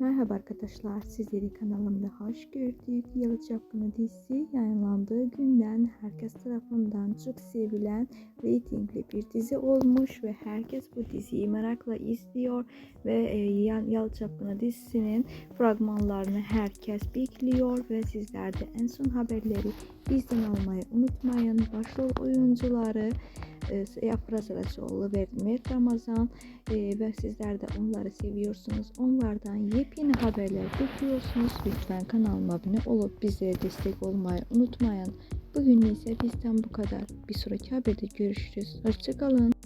Merhaba arkadaşlar, sizleri kanalımda hoş gördük. Yalı Çapkını dizisi yayınlandığı günden herkes tarafından çok sevilen reytingli bir dizi olmuş ve herkes bu diziyi merakla izliyor ve e, Yalı dizisinin fragmanlarını herkes bekliyor ve sizler de en son haberleri bizden almayı unutmayın. Başrol oyuncuları Afra Saraçoğlu ve Mert Ramazan e, ve sizler de onları seviyorsunuz. Onlardan yepyeni haberler bekliyorsunuz. Lütfen kanalıma abone olup bize destek olmayı unutmayın. Bugün ise bizden bu kadar. Bir sonraki haberde görüşürüz. Hoşçakalın.